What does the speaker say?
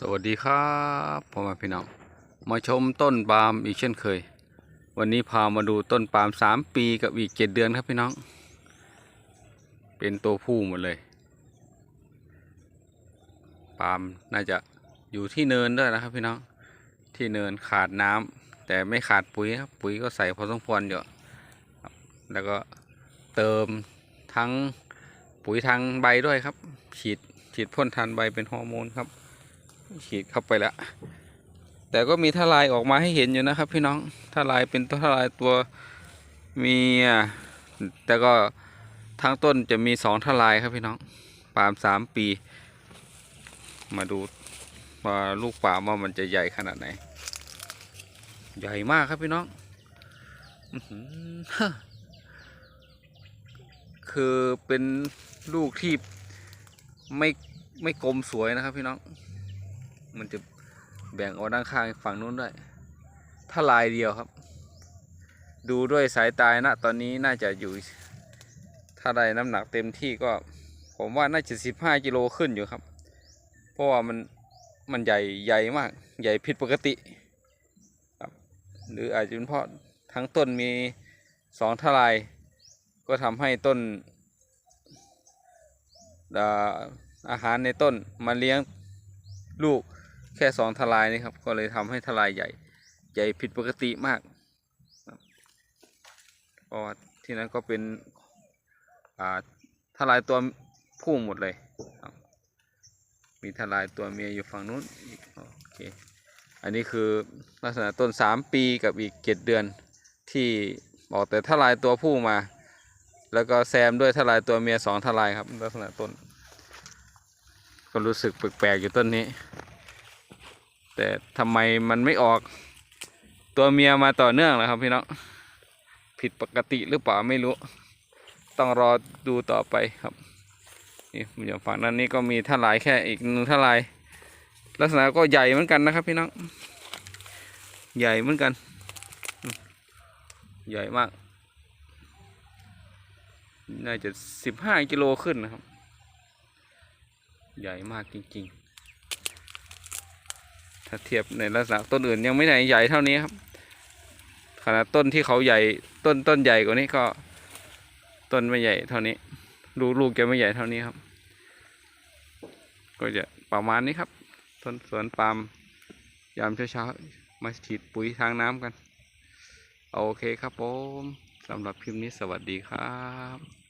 สวัสดีครับพ่อแม่พี่น้องมาชมต้นปาล์มอีกเช่นเคย วันนี้พามาดูต้นปาล์มสามปีกับอีกเจ็ดเดือนครับพี่น้อง เป็นตัวผู้หมดเลย ปาล์มน่าจะอยู่ที่เนินด้วยนะครับพี่น้องที่เนินขาดน้ำแต่ไม่ขาดปุ๋ยครับปุ๋ยก็ใส่พอสมควรอยู่แล้วก็เติมทั้งปุ๋ยทางใบด้วยครับ ฉีดฉีดพ่นทานใบเป็นฮอร์โมนครับ ฉีดเข้าไปแล้ว แต่ก็มีทลายออกมาให้เห็นอยู่นะครับ พี่น้องทลายเป็นทลายตัวมี แต่ก็ทั้งต้นจะมีสองทลายครับพี่น้องปาล์มสามปี มาดูว่าลูกปาล์มว่ามันจะใหญ่ขนาดไหน ใหญ่มากครับพี่น้องคือเป็นลูกที่ไม่ไม่กลมสวยนะครับพี่น้อง มันจะแบ่งออกด้านข้างฝั่งนู้นด้วย ถ้าลายเดียวครับ ดูด้วยสายตานะตอนนี้น่าจะอยู่ ถ้าได้น้ำหนักเต็มที่ก็ ผมว่าน่าจะสิบห้ากิโลขึ้นอยู่ครับ เพราะว่ามันมันใหญ่ใหญ่มาก ใหญ่ผิดปกติครับหรืออาจจะเป็นเพราะทั้งต้นมีสองทลาย ก็ทำให้ต้นอาอาหารในต้นมาเลี้ยงลูก แค่สองทลายนี่ครับ ก็เลยทำให้ทลายใหญ่ ใหญ่ผิดปกติมากเพราะที่นั้นก็เป็นทลายตัวผู้หมดเลย มีทลายตัวเมียอยู่ฝั่งนู้นอีกโอเค อันนี้คือลักษณะต้นสามปีกับอีกเจ็ดเดือนที่ออกแต่ทลายตัวผู้มา แล้วก็แซมด้วยทลายตัวเมียสองทลายครับลักษณะต้น ก็รู้สึกแปลกๆอยู่ต้นนี้ แต่ทำไมมันไม่ออกตัวเมียมาต่อเนื่องล่ะครับพี่น้องผิดปกติหรือเปล่าไม่รู้ ต้องรอดูต่อไปครับนี่อย่างฝั่งนั้นนี้ก็มีท่าลายแค่อีกหนึ่งท่าลาย ลักษณะก็ใหญ่เหมือนกันนะครับพี่น้องใหญ่เหมือนกัน ใหญ่มาก น่าจะสิบห้ากิโลขึ้นนะครับ ใหญ่มากจริงๆ ถ้าเทียบในลักษณะต้นอื่นยังไม่ไหนใหญ่เท่านี้ครับขนาดต้นที่เขาใหญ่ต้นต้นใหญ่กว่านี้ก็ ต้นไม่ใหญ่เท่านี้ลูกลูกจะไม่ใหญ่เท่านี้ครับ ก็จะประมาณนี้ครับต้นสวนปาล์มยามเช้าๆมาฉีดปุ๋ยทางน้ำกัน โอเคครับผมสำหรับคลิปนี้สวัสดีครับ